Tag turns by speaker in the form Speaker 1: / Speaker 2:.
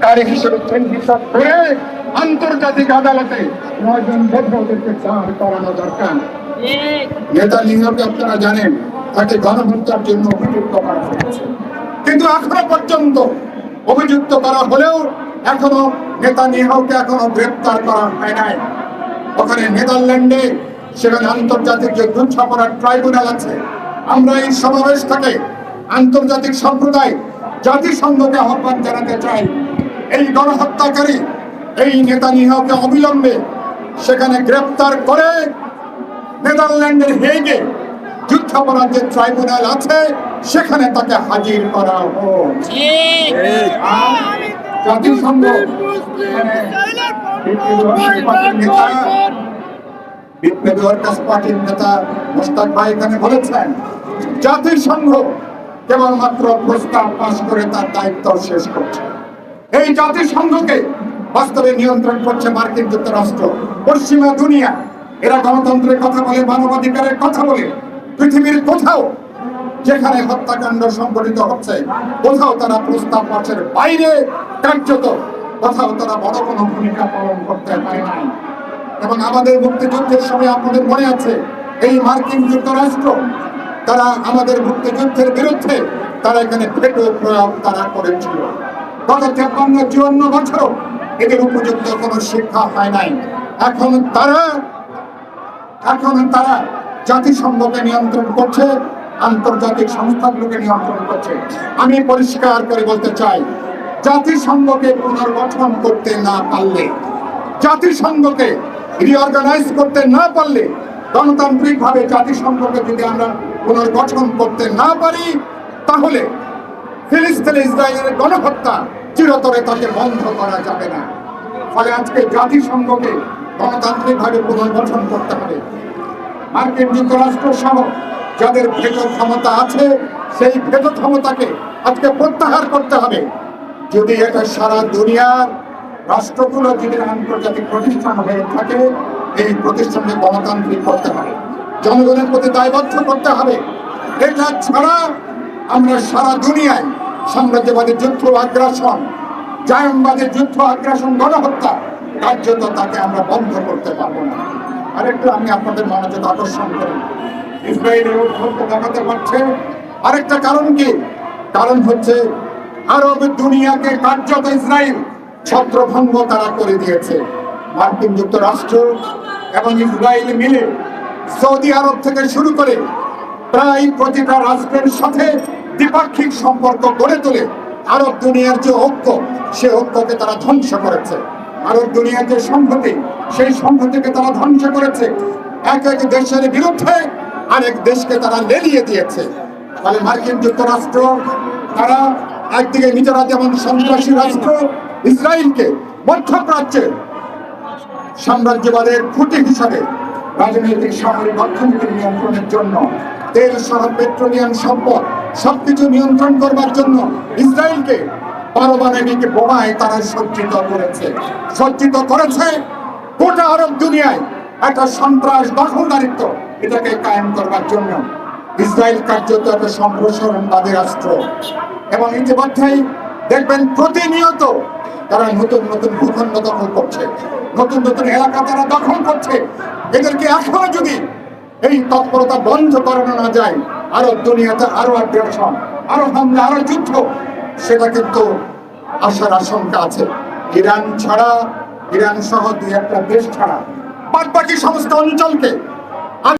Speaker 1: হত্যাকারী হিসেবে চিহ্নিত করে আন্তর্জাতিক আদালতে নয়জন বদ্ধদেরকে চার করানো দরকার। নেতা নিহকে আপনারা জানেন, তাকে গণহত্যার জন্য অভিযুক্ত করা হয়েছে। কিন্তু এখনও পর্যন্ত অভিযুক্ত করা হলেও এখনও নেতা নিহকে এখনও গ্রেপ্তার করা হয় নাই। ওখানে নেদারল্যান্ডে সেখানে আন্তর্জাতিক যে যুদ্ধাপরাধ ট্রাইব্যুনাল আছে, আমরা এই সমাবেশ থেকে আন্তর্জাতিক সম্প্রদায় জাতিসংঘকে আহ্বান জানাতে চাই। এই গণহত্যাকারী এই নেতা নিহকে অবিলম্বে সেখানে গ্রেপ্তার করে নেদারল্যান্ডের হেগে যুদ্ধাপরাধ যে ট্রাইব্যুনাল আছে সেখানে তাকে হাজির করা হোক। জাতিসংঘ নেতা বিপ্লবী ওয়ার্কার্স পার্টির নেতা মোস্তাক ভাই এখানে বলেছেন জাতিসংঘ কেবলমাত্র প্রস্তাব পাশ করে তার দায়িত্ব শেষ করছে। এই জাতিসংঘকে বাস্তবে নিয়ন্ত্রণ করছে মার্কিন যুক্তরাষ্ট্র, পশ্চিমা দুনিয়া। এরা গণতন্ত্রের কথা বলে, মানবাধিকারের কথা বলে। পৃথিবীর কোথাও যেখানে হত্যাকাণ্ড সংঘটিত হচ্ছে, কোথাও তারা প্রস্তাব পাশের বাইরে কার্যত, কোথাও তারা বড় কোনো ভূমিকা পালন করতে পারে নাই। এবং আমাদের মুক্তিযুদ্ধের সময় আপনাদের মনে আছে, এই মার্কিন যুক্তরাষ্ট্র, তারা আমাদের মুক্তিযুদ্ধের বিরুদ্ধে তারা এখানে ভেটো প্রয়োগ তারা করেছিল। গত তেপান্ন চুয়ান্ন বছর এদের উপযুক্ত কোনো শিক্ষা হয় নাই। এখন তারা এখন তারা জাতিসংঘকে নিয়ন্ত্রণ করছে, আন্তর্জাতিক সংস্থাগুলোকে নিয়ন্ত্রণ করছে। আমি পরিষ্কার করে বলতে চাই, জাতিসংঘকে পুনর্গঠন করতে না পারলে, জাতিসংঘকে রিঅর্গানাইজ করতে না পারলে গণতান্ত্রিক ভাবে জাতিসংঘকে যদি আমরা পুনর্গঠন করতে না পারি, তাহলে ফিলিস্তিন ইসরায়েলের গণহত্যা চিরতরে তাকে বন্ধ করা যাবে না। ফলে আজকে জাতিসংঘকে গণতান্ত্রিক ভাবে পুনর্গঠন করতে হবে। মার্কিন যুক্তরাষ্ট্র সহ যাদের ভেটো ক্ষমতা আছে, সেই ভেটো ক্ষমতাকে আজকে প্রত্যাহার করতে হবে। যদি এটা সারা দুনিয়ার রাষ্ট্রগুলো যদি আন্তর্জাতিক প্রতিষ্ঠান হয়ে থাকে, এই প্রতিষ্ঠানকে গণতান্ত্রিক করতে হবে। জনগণের প্রতি দায়বদ্ধ করতে হবে। এটা ছাড়া আমরা সারা দুনিয়ায় সাম্রাজ্যবাদী যুদ্ধ আগ্রাসন জায়নবাদের যুদ্ধ আগ্রাসন, গণহত্যা কার্যত তাকে আমরা বন্ধ করতে পারব না। আরেকটু আমি আপনাদের মনোযোগ আকর্ষণ করি। ইসরায়েলের উদ্ভবকে দেখাতে পারছে। আরেকটা কারণ কি? কারণ হচ্ছে আরব দুনিয়াকে কার্যত ইসরায়েল ছত্রভঙ্গ তারা করে দিয়েছে। মার্কিন যুক্তরাষ্ট্র এবং ইসরায়েল মিলে সৌদি আরব থেকে শুরু করে প্রায় প্রতিটা রাষ্ট্রের সাথে দ্বিপাক্ষিক সম্পর্ক গড়ে তোলে। আরব দুনিয়ার যে ঐক্য, সে ঐক্যকে তারা ধ্বংস করেছে। আরব দুনিয়ার যে সংহতি, সেই সংহতিকে তারা ধ্বংস করেছে। এক এক দেশের বিরুদ্ধে আরেক দেশকে তারা লেলিয়ে দিয়েছে। ফলে মার্কিন যুক্তরাষ্ট্র, তারা একদিকে নিজেরা যেমন সন্ত্রাসী রাষ্ট্র, ইসরায়েলকে মধ্যপ্রাচ্যের সাম্রাজ্যবাদের খুঁটি হিসাবে রাজনৈতিক, সামরিক, অর্থনীতির নিয়ন্ত্রণের জন্য তেল সহ পেট্রোলিয়াম সম্পদ সবকিছু নিয়ন্ত্রণ করবার জন্য ইসরায়েলকে পারমাণবিক বোমায় তারা সজ্জিত করেছে। সজ্জিত করেছে গোটা আরব দুনিয়ায়। একটা সন্ত্রাস দখলদারিত্ব এটাকে কায়েম করবার জন্য। ইসরায়েল কার্যত একটা সম্প্রসারণবাদী রাষ্ট্র। এবং ইতিমধ্যেই দেখবেন প্রতিনিয়ত তারা নতুন নতুন ভূখণ্ড দখল করছে। নতুন নতুন এলাকা তারা দখল করছে। এদেরকে এখনও যদি এই তৎপরতা বন্ধ করানো না যায়, আরও দুনিয়াতে আরও আগ্রাসন আরও হামলা আরও যুদ্ধ, সেটা কিন্তু আসার আশঙ্কা আছে। ইরান ছাড়া, ইরান সহ দুই একটা দেশ ছাড়া বাদ বাকি সমস্ত অঞ্চলকে